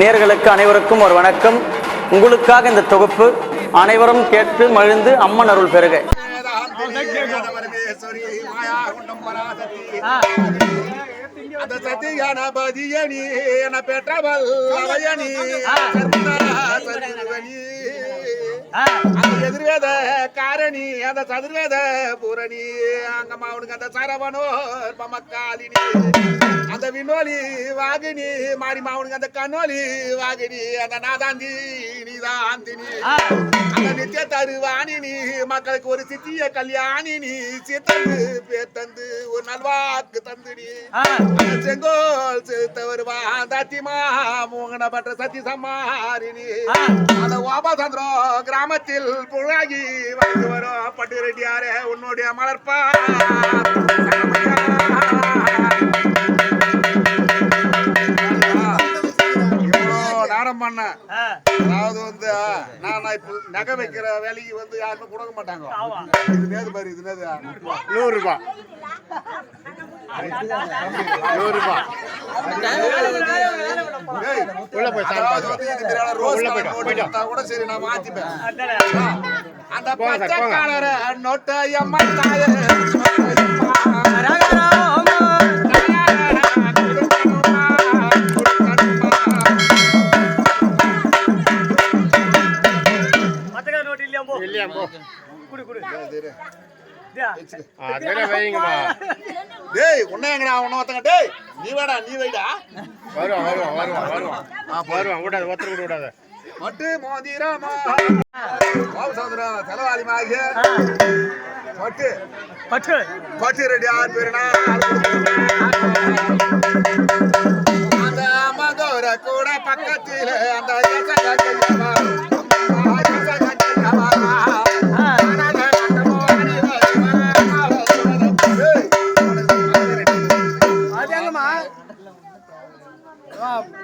நேர்களுக்கு அனைவருக்கும் ஒரு வணக்கம். உங்களுக்காக இந்த தொகுப்பு அனைவரும் கேட்டு மகிழ்ந்து அம்மன் அருள் பெறுக. அந்த என சர்வனி அந்த எதிர்வேத காரணி அந்த சதுர்வேத பூரணி. அங்கம்மா அவனுக்கு அந்த சரவணோர் பமக்காலினி அந்த விண்ணோலி வாகினி மாரிமா அவனுக்கு அந்த கண்ணோலி வாகினி அந்த நாதாந்தி நீதாந்தினி. அந்த நித்திய தருவாணி நீ மக்களுக்கு ஒரு சித்திய கல்யாணி நீ சித்தந்து பேத்தந்து ஒரு நல்வாக்கு தந்து நீ அந்த செங்கோல் சித்த வருவான் தத்திமா மோகன பற்ற சத்தி சம்மாரினி அந்த ஓபசந்திரம் கிராமத்தில் புழாகி வந்து வரும். பட்டு ரெட்டியாரே உன்னுடைய மலர்ப்பா நாடம் பண்ணேன் அதாவது வந்து நான் இப்போ நகை வைக்கிற வேலைக்கு வந்து யாருமே கொடுக்க மாட்டாங்க. இது நேது பாரு இது நேது நூறு ரூபாய் நூறு ரூபாய் உள்ள போய் சார் அதாவது வந்து இது ரோஸ் போயிட்டு, கூட சரி நான் மாத்திப்பேன். அந்த பச்சை. கலர நோட்டை எம்மா தாயே இல்லையா போ. டேய் உன்ன எங்கடா அவன ஒருத்தங்க டேய் நீ வேடா நீ வைடா. வருவான் வருவான் வருவான் வருவான். வருவான் விடாது ஒருத்தர் கூட விடாத. மட்டு மோதிரமா சந்திரம் செலவாளி மாகிய பட்டு. ரெடி ஆறு பேருனா அந்த மகோர கூட பக்கத்தில அந்த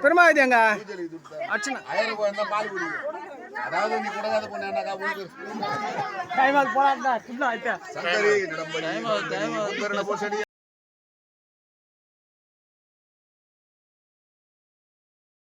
பெருமாதி எங்க பூஜையில இது விட்டா. ஆயிரம் ரூபாய் இருந்தா பால் குடிக்கும். அதாவது நீ கூடாத பொண்ணு டைமாக்கு போலாம் சங்கரி நடம்படி உங்கரில் போசடி